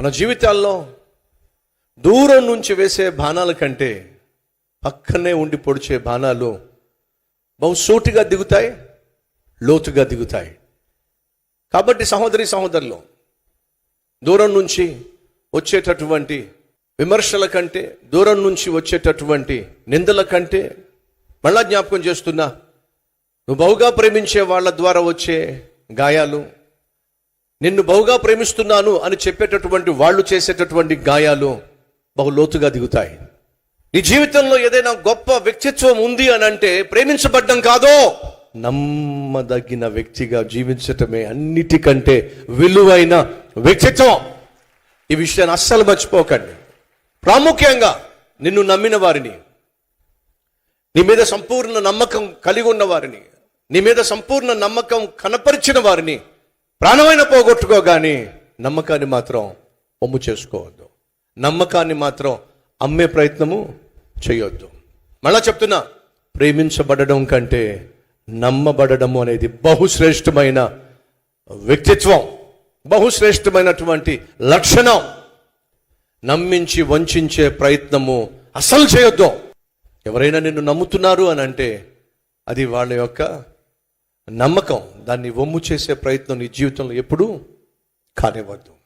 మన జీవితాల్లో దూరం నుంచి వేసే బాణాల కంటే పక్కనే ఉండి పొడిచే బాణాలు బహుసూటిగా దిగుతాయి లోతుగా దిగుతాయి. కాబట్టి సహోదరి సహోదరులు దూరం నుంచి వచ్చేటటువంటి విమర్శల కంటే దూరం నుంచి వచ్చేటటువంటి నిందల కంటే మళ్ళా జ్ఞాపకం చేస్తున్నా నువ్వు బహుగా ప్రేమించే వాళ్ళ ద్వారా వచ్చే గాయాలు నిన్ను బహుగా ప్రేమిస్తున్నాను అని చెప్పేటటువంటి వాళ్ళు చేసేటటువంటి గాయాలు బహు లోతుగా దిగుతాయి. నీ జీవితంలో ఏదైనా గొప్ప వ్యక్తిత్వం ఉంది అని అంటే ప్రేమించబడ్డం కాదో నమ్మదగిన వ్యక్తిగా జీవించటమే అన్నిటికంటే విలువైన వ్యక్తిత్వం. ఈ విషయాన్ని అస్సలు మర్చిపోకండి. ప్రాముఖ్యంగా నిన్ను నమ్మిన వారిని నీ మీద సంపూర్ణ నమ్మకం కలిగి ఉన్న వారిని నీ మీద సంపూర్ణ నమ్మకం కనపరిచిన వారిని ప్రాణమైన పోగొట్టుకోగాని నమ్మకాన్ని మాత్రం ఒమ్ము చేసుకోవద్దు. నమ్మకాన్ని మాత్రం అమ్మే ప్రయత్నము చేయొద్దు. మళ్ళా చెప్తున్నా ప్రేమించబడడం కంటే నమ్మబడడము అనేది బహుశ్రేష్టమైన వ్యక్తిత్వం బహుశ్రేష్టమైనటువంటి లక్షణం. నమ్మించి వంచే ప్రయత్నము అసలు చేయొద్దు. ఎవరైనా నిన్ను నమ్ముతున్నారు అని అంటే అది వాళ్ళ యొక్క నమ్మకం దాన్ని వమ్ము చేసే ప్రయత్నం నీ జీవితంలో ఎప్పుడూ కానివ్వద్దు.